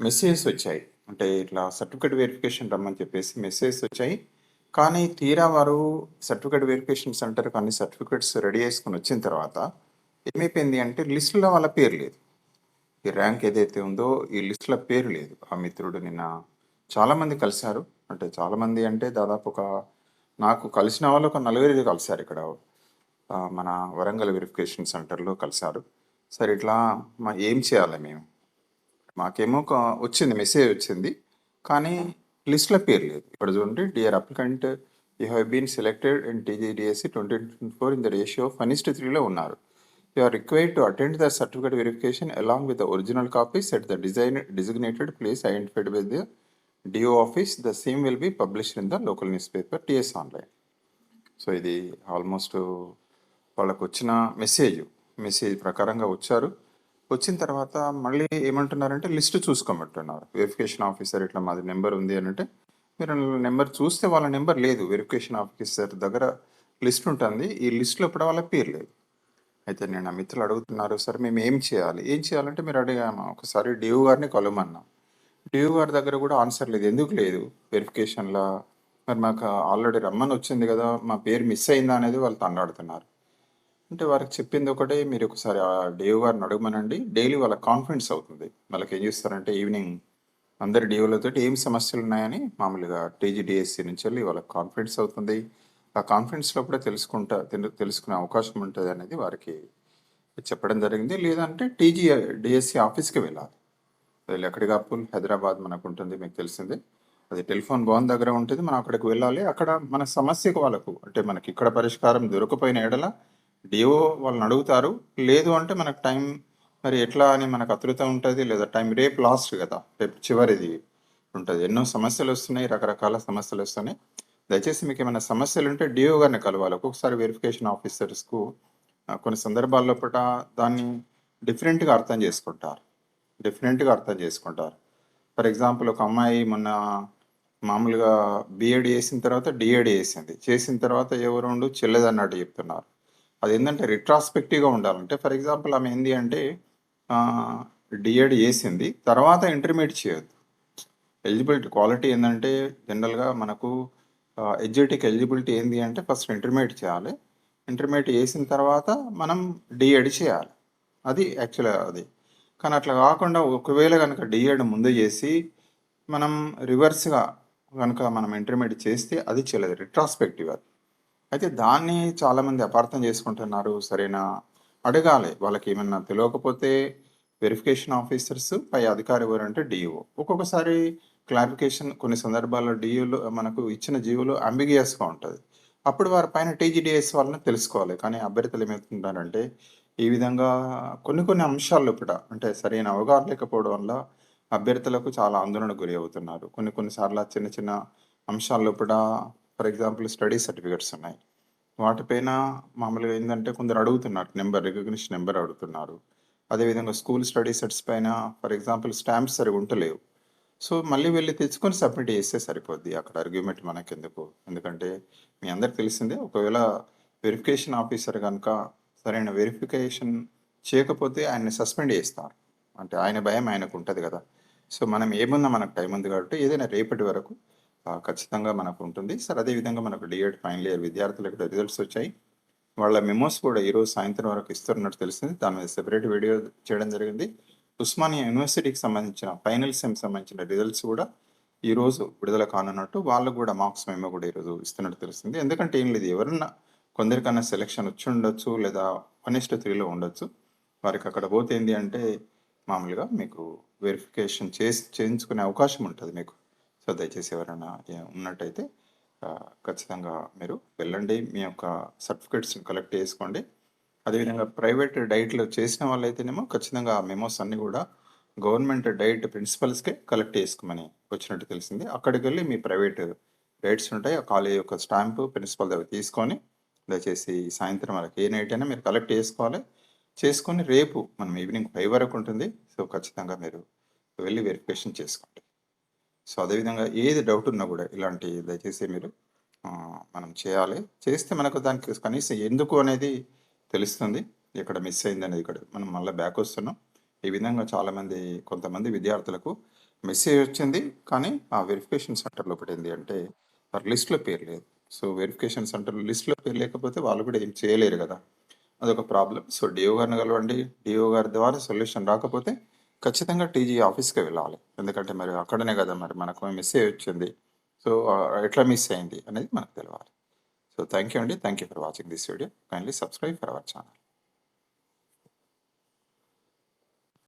Messages వచ్చాయి. అంటే ఇట్లా సర్టిఫికేట్ వెరిఫికేషన్ రమ్మని చెప్పేసి మెసేజెస్ వచ్చాయి. కానీ తీరా వారు సర్టిఫికేట్ వెరిఫికేషన్ సెంటర్‌కి అన్ని సర్టిఫికేట్స్ రెడీ చేసుకుని వచ్చిన తర్వాత ఏమైపోయింది అంటే లిస్ట్‌లో వాళ్ళ పేరు లేదు. ఈ ర్యాంక్ ఏదైతే ఉందో ఈ లిస్టులో పేరు లేదు. ఆ మిత్రుడు నిన్న చాలామంది కలిసారు. అంటే చాలామంది అంటే దాదాపు ఒక నాకు కలిసిన వాళ్ళు ఒక నలుగురు కలిసారు ఇక్కడ. మన వరంగల్ వెరిఫికేషన్ సెంటర్‌లో కలిసారు. సరే ఇట్లా మా ఏం చేయాలి మేము? మాకేమో ఒక వచ్చింది మెసేజ్ వచ్చింది. కానీ లిస్ట్‌లో పేరు లేదు. ఇక్కడ చూడండి dear applicant you have been selected in TGDSC 2024 in the ratio ఫనిస్ట్ త్రీలో ఉన్నారు. You are required to attend the certificate verification along with the original copies at the design designated place identified by the DO office. The same will be published in the local news paper TS online. So ఇది almost వాళ్ళకు వచ్చిన message. Message ప్రకారంగా వచ్చారు. వచ్చిన తర్వాత మళ్ళీ ఏమంటున్నారంటే list చూసుకోమంటున్నారు. Verification officer ఇట్లా మాది నెంబర్ ఉంది అని అంటే మీరు నెంబర్ చూస్తే వాళ్ళ నెంబర్ లేదు. వెరిఫికేషన్ ఆఫీసర్ దగ్గర లిస్ట్ ఉంటుంది. ఈ లిస్ట్‌లో ఇప్పుడు వాళ్ళ పేరు లేదు. అయితే నేను నా మిత్రులు అడుగుతున్నారు సార్ మేము ఏం చేయాలి? ఏం చేయాలంటే మీరు అడిగాము ఒకసారి డ్యూ గారిని కలవమన్నాం. డ్యూ గారి దగ్గర కూడా ఆన్సర్ లేదు. ఎందుకు లేదు? వెరిఫికేషన్లో మరి మాకు ఆల్రెడీ రమ్మని వచ్చింది కదా! మా పేరు మిస్ అయిందా అనేది వాళ్ళు తండాడుతున్నారు. అంటే వారికి చెప్పింది ఒకటే మీరు ఒకసారి ఆ డేవ్ గారిని అడగమనండి. డైలీ వాళ్ళ కాన్ఫిడెన్స్ అవుతుంది. వాళ్ళకి ఏం చేస్తారంటే ఈవినింగ్ అందరి డిఓలతోటి ఏం సమస్యలు ఉన్నాయని మామూలుగా టీజీడిఎస్సి నుంచి వెళ్ళి వాళ్ళకి కాన్ఫిడెన్స్ అవుతుంది. ఆ కాన్ఫిడెన్స్లో కూడా తెలుసుకుంటా తెలుసుకునే అవకాశం ఉంటుంది అనేది వారికి చెప్పడం జరిగింది. లేదంటే టీజీ డిఎస్సి ఆఫీస్‌కి వెళ్ళాలి. వెళ్ళి ఎక్కడికి అప్పుల్ హైదరాబాద్ మనకు ఉంటుంది మీకు తెలిసిందే. అది టెలిఫోన్ భవన్ దగ్గర ఉంటుంది. మనం అక్కడికి వెళ్ళాలి. అక్కడ మన సమస్యకు వాళ్ళకు అంటే మనకి ఇక్కడ పరిష్కారం దొరకపోయిన ఎడల డిఓ వాళ్ళని అడుగుతారు. లేదు అంటే మనకు టైం మరి ఎట్లా అని మనకు అతృత ఉంటుంది లేదా టైం రేపు లాస్ట్ కదా! రేపు చివరిది ఉంటుంది ఎన్నో సమస్యలు వస్తున్నాయి రకరకాల సమస్యలు వస్తున్నాయి దయచేసి మీకు ఏమైనా సమస్యలుంటే డిఓ గారిని కలవాలి. ఒక్కొక్కసారి వెరిఫికేషన్ ఆఫీసర్స్‌కు కొన్ని సందర్భాల్లో పూట దాన్ని డిఫరెంట్‌గా అర్థం చేసుకుంటారు. డిఫరెంట్‌గా అర్థం చేసుకుంటారు. ఫర్ ఎగ్జాంపుల్ ఒక అమ్మాయి మొన్న మామూలుగా బీఎడ్ చేసిన తర్వాత డిఎడ్ చేసింది. చేసిన తర్వాత ఎవరు ఉండు చెల్లెదన్నట్టు చెప్తున్నారు. అది ఏంటంటే రిట్రాస్పెక్టివ్‌గా ఉండాలంటే ఫర్ ఎగ్జాంపుల్ ఆమె ఏంది అంటే డిఎడ్ చేసింది. తర్వాత ఇంటర్మీడియట్ చేయొద్దు. ఎలిజిబిలిటీ క్వాలిటీ ఏంటంటే జనరల్‌గా మనకు ఎడ్యుటిక్ ఎలిజిబిలిటీ ఏంది అంటే ఫస్ట్ ఇంటర్మీడియట్ చేయాలి. ఇంటర్మీడియట్ చేసిన తర్వాత మనం డిఎడ్ చేయాలి. అది యాక్చువల్‌గా అది. కానీ అట్లా కాకుండా ఒకవేళ కనుక డిఎడ్ ముందే చేసి మనం రివర్స్‌గా కనుక మనం ఇంటర్మీడియట్ చేస్తే అది చేయలేదు రిట్రాస్పెక్టివ్ అది. అయితే దాన్ని చాలామంది అపార్థం చేసుకుంటున్నారు. సరైన అడగాలి. వాళ్ళకి ఏమన్నా తెలియకపోతే వెరిఫికేషన్ ఆఫీసర్స్ పై అధికారి ఎవరంటే డిఓ ఒక్కొక్కసారి క్లారిఫికేషన్ కొన్ని సందర్భాల్లో డిఓలు మనకు ఇచ్చిన జీవోలో అంబిగియస్‌గా ఉంటుంది అప్పుడు వారి పైన టీజీడీఎస్ వాళ్ళని తెలుసుకోవాలి. కానీ అభ్యర్థులు ఏమవుతుంటారంటే ఈ విధంగా కొన్ని కొన్ని అంశాల్లో పూట అంటే సరైన అవగాహన లేకపోవడం వల్ల అభ్యర్థులకు చాలా ఆందోళనకు గురి అవుతున్నారు. కొన్ని కొన్ని సార్లు చిన్న చిన్న అంశాల్లో కూడా ఫర్ ఎగ్జాంపుల్ స్టడీ సర్టిఫికేట్స్ ఉన్నాయి. వాటిపైన మామూలుగా ఏంటంటే కొందరు అడుగుతున్నారు. నెంబర్ రికగ్నిషన్ నెంబర్ అడుగుతున్నారు. అదేవిధంగా స్కూల్ స్టడీ సెట్స్ పైన ఫర్ ఎగ్జాంపుల్ స్టాంప్స్ సరిగ్గా ఉంటలేవు. సో మళ్ళీ వెళ్ళి తెచ్చుకొని సబ్మిట్ చేస్తే సరిపోద్ది. అక్కడ ఆర్గ్యుమెంట్ మనకెందుకు? ఎందుకంటే మీ అందరికి తెలిసిందే ఒకవేళ వెరిఫికేషన్ ఆఫీసర్ కనుక సరైన వెరిఫికేషన్ చేయకపోతే ఆయన్ని సస్పెండ్ చేస్తారు. అంటే ఆయన భయం ఆయనకు ఉంటుంది కదా! సో మనం ఏముందా మనకు టైం ఉంది కాబట్టి ఏదైనా రేపటి వరకు ఖచ్చితంగా మనకు ఉంటుంది. సార్ అదేవిధంగా మనకు డిఎడ్ ఫైనల్ ఇయర్ విద్యార్థులకు కూడా రిజల్ట్స్ వచ్చాయి. వాళ్ళ మెమోస్ కూడా ఈరోజు సాయంత్రం వరకు ఇస్తున్నట్టు తెలిసింది. దాని మీద సెపరేట్ వీడియో చేయడం జరిగింది. ఉస్మానియా యూనివర్సిటీకి సంబంధించిన ఫైనల్ సెమ్ సంబంధించిన రిజల్ట్స్ కూడా ఈరోజు విడుదల కానున్నట్టు వాళ్ళకు కూడా మార్క్స్ మేమో కూడా ఈరోజు ఇస్తున్నట్టు తెలిసింది. ఎందుకంటే ఏం లేదు ఎవరన్నా కొందరికన్నా సెలెక్షన్ వచ్చి ఉండొచ్చు. లేదా 1:3లో ఉండొచ్చు. వారికి అక్కడ పోతే ఏంటి అంటే మామూలుగా మీకు వెరిఫికేషన్ చేసి చేయించుకునే అవకాశం ఉంటుంది మీకు. సో దయచేసి ఎవరైనా ఉన్నట్టయితే ఖచ్చితంగా మీరు వెళ్ళండి. మీ యొక్క సర్టిఫికేట్స్‌ని కలెక్ట్ చేసుకోండి. అదేవిధంగా ప్రైవేట్ డైట్‌లో చేసిన వాళ్ళైతేనేమో ఖచ్చితంగా ఆ మెమోస్ అన్నీ కూడా గవర్నమెంట్ డైట్ ప్రిన్సిపల్స్‌కే కలెక్ట్ చేసుకోమని వచ్చినట్టు తెలిసింది. అక్కడికెళ్ళి మీ ప్రైవేట్ డైట్స్ ఉంటాయి. ఆ కాలేజ్ యొక్క స్టాంపు ప్రిన్సిపల్ దగ్గర తీసుకొని దయచేసి సాయంత్రం వరకు ఏ నైట్ అయినా మీరు కలెక్ట్ చేసుకోవాలి. చేసుకొని రేపు మనం ఈవినింగ్ ఫైవ్ వరకు ఉంటుంది. సో ఖచ్చితంగా మీరు వెళ్ళి వెరిఫికేషన్ చేసుకోండి. సో అదేవిధంగా ఏది డౌట్ ఉన్నా కూడా ఇలాంటి దయచేసి మీరు మనం చేయాలి. చేస్తే మనకు దానికి కనీసం ఎందుకు అనేది తెలుస్తుంది. ఎక్కడ మిస్ అయిందనేది ఇక్కడ మనం మళ్ళీ బ్యాక్ వస్తున్నాం. ఈ విధంగా చాలామంది కొంతమంది విద్యార్థులకు మెసేజ్ వచ్చింది కానీ ఆ వెరిఫికేషన్ సెంటర్లో పడింది అంటే వారి లిస్ట్లో పేరు లేదు సో వెరిఫికేషన్ సెంటర్ లిస్ట్లో పేరు లేకపోతే వాళ్ళు కూడా ఏం చేయలేరు కదా అదొక ప్రాబ్లం సో డిఓ గారిని కలవండి డిఓ గారి ద్వారా సొల్యూషన్ రాకపోతే ఖచ్చితంగా టీజీ ఆఫీస్కి వెళ్ళాలి. ఎందుకంటే మరి అక్కడనే కదా మరి మనకు మెసేజ్ వచ్చింది. సో ఎట్లా మిస్ అయింది అనేది మనకు తెలియాలి సో థ్యాంక్ యూ అండి. Thank you for watching this video. Kindly subscribe for our channel